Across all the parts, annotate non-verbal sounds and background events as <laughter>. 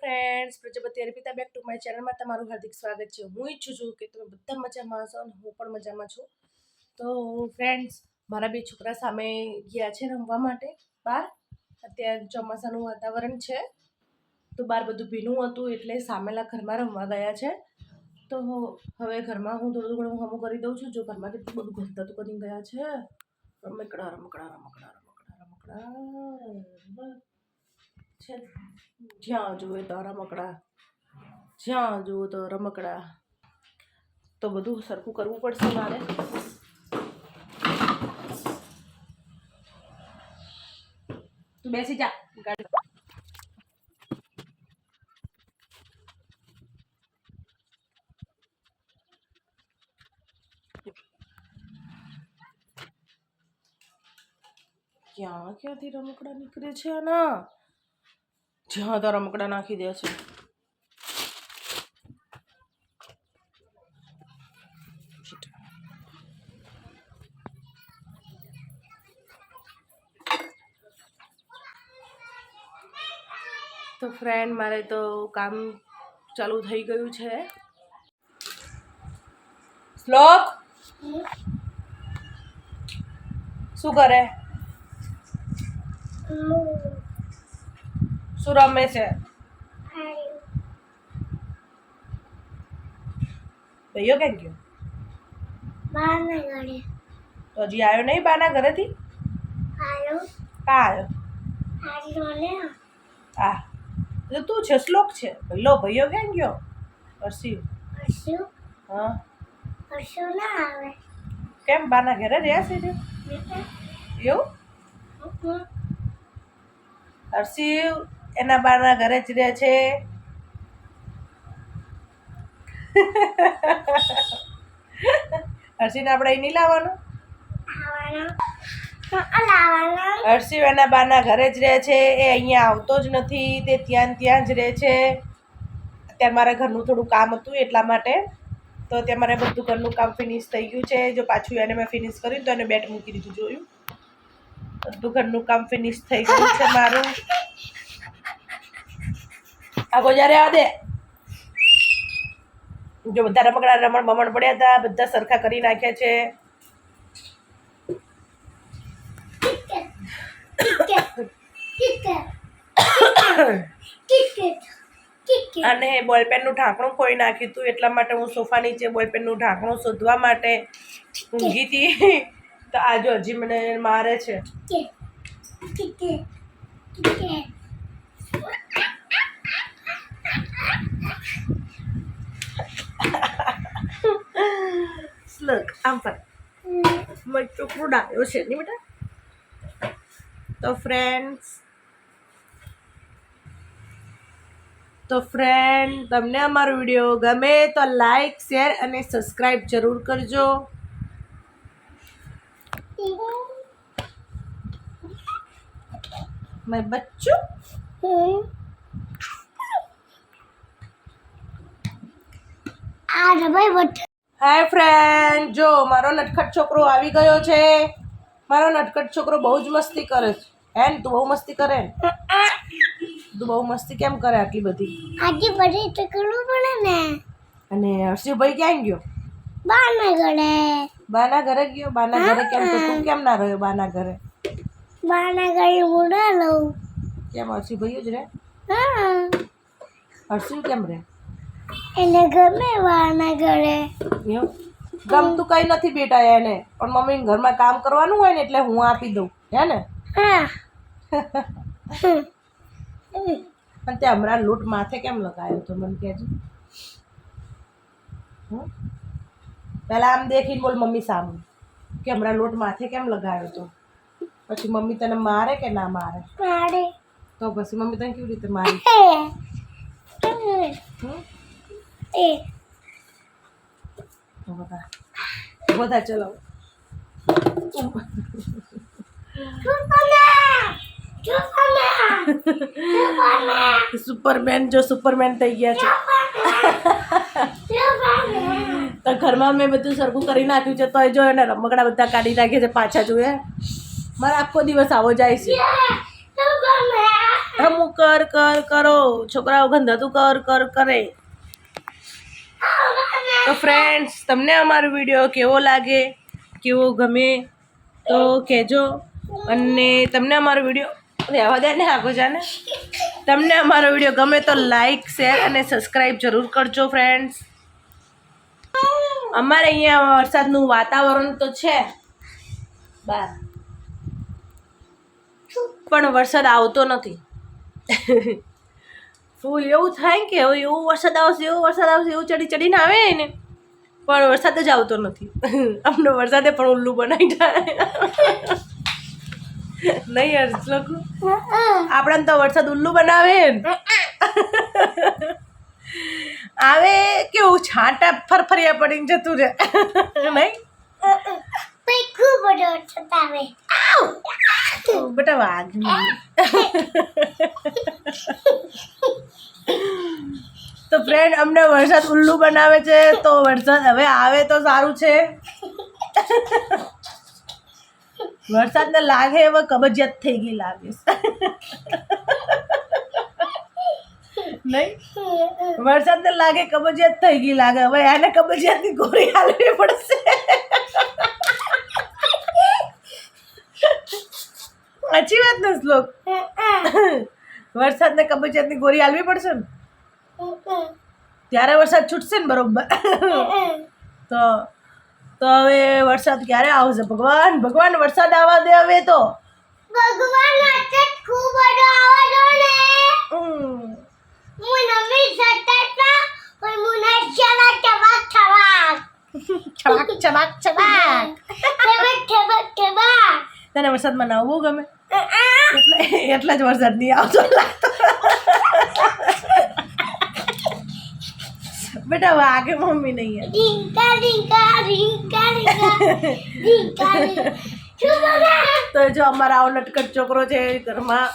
Friends Prajapati Arpita back to my ચેનલમાં તમારું હાર્દિક સ્વાગત છે. હું ઈચ્છું છું કે તમે બધા મજામાં હશો અને હું પણ મજામાં છું. તો ફ્રેન્ડ્સ મારા બે છોકરા સામે ગયા છે રમવા માટે બહાર. અત્યારે ચોમાસાનું વાતાવરણ છે. તો બહાર બધું ભીનું હતું એટલે સામેલા ઘરમાં રમવા ગયા છે. તો હવે ઘરમાં હું થોડું ઘણું હમું કરી દઉં છું. જો ઘરમાં કેટલું બધું ગંધાતું કરી ગયા છે. રમકડા રમકડા રમકડા રમકડા રમકડા. જ્યાં જુએ તો રમકડા જ્યાં જુઓ તો રમકડા તો બધું સરખું કરવું પડશે મારે તું બેસી જા ગાડી ક્યાં ક્યાંથી રમકડા નીકળે છે આના જ્યાં તો રમકડા નાખી દે છે. તો ફ્રેન્ડ મારે તો કામ ચાલુ થઈ ગયું છે. શ્લોક? શું કરે? શું રમે છે? ભૈયો કેમ ગયો? તો હજી આવ્યો નહીં બાના ઘરેથી? કા આવ્યો આ તો તું છે શ્લોક છે. ભઈલો ભૈયો કેમ ગયો? હર્ષિ હા. કેમ બાના ઘરે રહ્યા છે જે? એવું? હર્ષિવ એના બાના ઘરે જ રહે છે. હર્ષિને આપણે અહીં નહીં લાવવાનું? હર્ષિવ એના બાના ઘરે જ રહે છે. એ અહીંયા આવતો જ નથી. તે ત્યાં ત્યાં જ રહે છે. અત્યારે મારે ઘરનું થોડું કામ હતું એટલા માટે. તો ત્યાં મારે બધું ઘરનું કામ ફિનિશ થઈ ગયું છે. જો પાછું એને મેં ફિનિશ કર્યું તો એને બેટ મૂકી દીધું જોયું? બધું ઘરનું કામ ફિનિશ થઈ ગયું છે મારું. આગો જ્યારે આ દે. જો બધા રમકડા રમણ બમણ પડ્યા હતા, બધા સરખા કરી નાખ્યા છે. અને બોલપેનનું ઢાંકણું ખોઈ નાખ્યું હતું, એટલા માટે હું સોફા નીચે બોલપેનનું ઢાંકણું શોધવા માટે ઊંઘી હતી. તો આજે હજી મને મારે છે. Look, આમ પણ. મારી છોકરો ડાયો છે નહીં બેટા? તો ફ્રેન્ડ્સ તો ફ્રેન્ડ તમને અમારો વીડિયો ગમે તો લાઈક શેર અને સબસ્ક્રાઈબ જરૂર કરજો. મેં બચ્ચું? હાય ફ્રેન્ડ જો મારો નટખટ છોકરો આવી ગયો છે. મારો નટખટ છોકરો બહુ જ મસ્તી કરે છે. હે ને તું બહુ મસ્તી કરે ને? તું બહુ મસ્તી કેમ કરે આટલી બધી? આટલી બધી તો કરવું પડે ને. અને હર્ષિભાઈ ક્યાં ગયો? બાના ઘરે. બાના ઘરે ગયો? બાના ઘરે કેમ? તો તું કેમ ના રહ્યો બાના ઘરે? બાને ગળે મુડા લઉં કેમ? હર્ષિભાઈ જ રે હા. હર્ષિ કેમ રે એને ગમે વાના ગળે ગમતું કઈ નથી બેટા એને. પણ મમ્મીને ઘરમાં કામ કરવાનું હોય ને એટલે હું આપી દઉં. હે ને? હા. <laughs> અને તે હમણાં લૂંટ માથે કેમ લગાવ્યો તો મને કહેજો? પહેલા આમ દેખીને બોલ મમ્મી સામે. કે હમણાં લોટ માથે કેમ લગાવ્યો તો? પછી મમ્મી તને મારે કે ના મારે? મારે. તો પછી મમ્મી તને કેવી રીતે મારી? એ. બધા બધા સુપરમેન જો સુપરમેન થઈ ગયા છે. તો ઘરમાં મેં બધું સરખું કરી નાખ્યું છે તોય જો એને રમકડા બધા કાઢી નાખે છે પાછા જોઈએ મારે આખો દિવસ આવો જાય છે. હમું કર કર કરો. છોકરાઓ ગંધાતું કર કર કરે. તો ફ્રેન્ડ્સ તમને અમારો વીડિયો કેવો લાગે? કેવો ગમે? તો કહેજો. અને તમને અમારો વીડિયો રહેવા દે ને આગો જાને તમને અમારો વીડિયો ગમે તો લાઈક શેર અને સબસ્ક્રાઈબ જરૂર કરજો ફ્રેન્ડ્સ અમારે અહીંયા વરસાદનું વાતાવરણ તો છે. બાર. પણ વરસાદ આવતો નથી. <laughs> ફૂલ એવું થાય કે હવે એવું વરસાદ આવશે એવો વરસાદ આવશે એવું ચડી ચડીને આવે ને પણ વરસાદ જ આવતો નથી. અમને વરસાદે પણ ઉલ્લું બનાવી જાય નહીં હર્ષ લોકો? આપણને તો વરસાદ ઉલ્લુ બનાવે આવે કેવું છાંટા ફરફરિયા પડીને જતું રહે. નહીં? ખૂબ છતાવે. બેટા વાઘ તો ફ્રેન્ડ અમને વરસાદ ઉલ્લુ બનાવે છે, તો વરસાદ હવે આવે તો સારું છે. વરસાદને લાગે હવે કબજિયાત થઈ ગઈ લાગે. નહીં? વરસાદને લાગે કબજિયાત થઈ ગઈ લાગે. હવે એને કબજિયાતની ગોળી હાલવી પડશે. સાચી વાત ને શ્લોક? વરસાદને કબજિયાતની ગોરી આલવી પડશે ને? ત્યારે વરસાદ છૂટશે ને બરોબર? તો તો હવે વરસાદ ક્યારે આવશે? ભગવાન ભગવાન વરસાદ આવવા દે હવે તો. ભગવાન વચ્ચે ખૂબ બધો આવાજો ને. હું નવી સતતમાં પણ મુના ચવા ચવાક ચવાક. ચવાક ચવાક ચવાક. ચવા ચવા ચવા તને વરસાદમાં નાવવું ગમે? એટલે એટલે જ વરસાદ નહીં આવતો લાગતો. બેટા વાગે મમ્મી નહીં ડીંકા ડીંકા ડીંકા ડીંકા ડીંકા ડીંકા શું બોલે તો જો અમારા આવો નટકટ છોકરો છે ઘરમાં.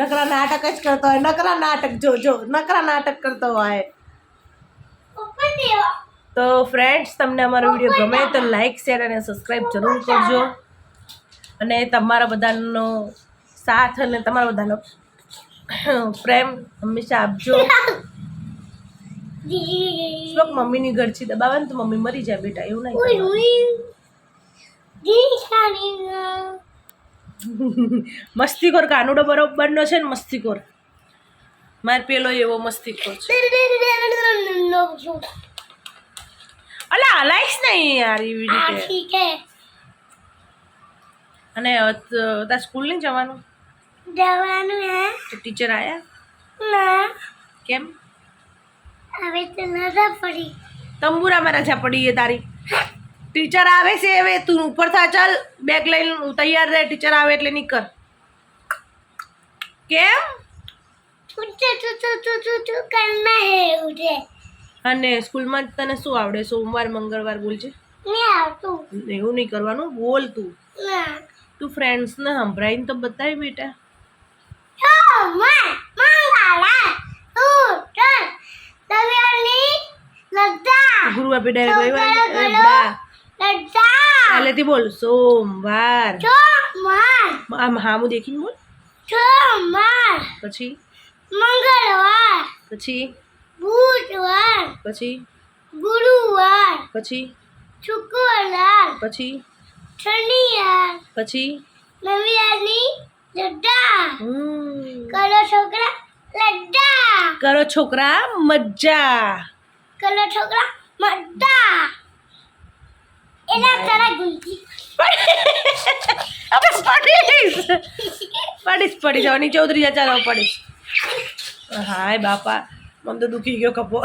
નકરા નાટક જ કરતો હોય નકરા નાટક જો જો નકરા નાટક કરતો હોય. ઉપર દેવો તો ફ્રેન્ડ્સ તમને અમારો વીડિયો ગમે તો લાઈક શેર અને સબસ્ક્રાઈબ જરૂર કરજો. અને તમારા બધાનો સાથ અને તમારા બધાનો પ્રેમ હંમેશા આપજો. શ્લોક મમ્મીની ગળચી દબાવે ને તો મમ્મી મરી જાય બેટા એવું નહીં મસ્તીખોર કાનુડો બરોબરનો છે ને મસ્તીખોર. મારે પેલો એવો મસ્તીખોર છે. અલા હલાઈશ નહીં યાર એવી રીતે અને તાર સ્કૂલ નહીં જવાનું? જવાનું હે. તો ટીચર આયા? ના. કેમ? હવે તો નજર પડી. તંબુરામાં રજા પડી એ તારી. ટીચર આવે છે હવે તું ઉપર થા ચાલ. બેગ લઈને તૈયાર રહે ટીચર આવે એટલે નીકળ. કેમ? અને સ્કૂલમાં તને શું આવડે? સોમવાર મંગળવાર બોલજે. એવું નહીં કરવાનું બોલ તું. ના તું ફ્રેન્ડ્સને સંભળાવીને તો બતાવી બેટા સોમવાર મંગળવાર ઉઠ દવ્યાની લજ્જા ગુરુવાર પેડા સોમવાર રવિવાર લજ્જા પહેલેથી બોલ સોમવાર સોમવાર આમ હામું દેખીને બોલ સોમવાર પછી મંગળવાર પછી બુધવાર પછી ગુરુવાર પછી શુક્રવાર પછી શનિવાર પછી? મમ્મી આની લડ્ડા. કરો છોકરા લડ્ડા. કરો છોકરા મજા. કરો છોકરા મજા એના તારા ગુંજી અબે પડીશ. પડીશ પડી જવાની ચૌધરી જા ચાલો પડીશ. હાય બાપા. મને તો દુખી ગયો કપો!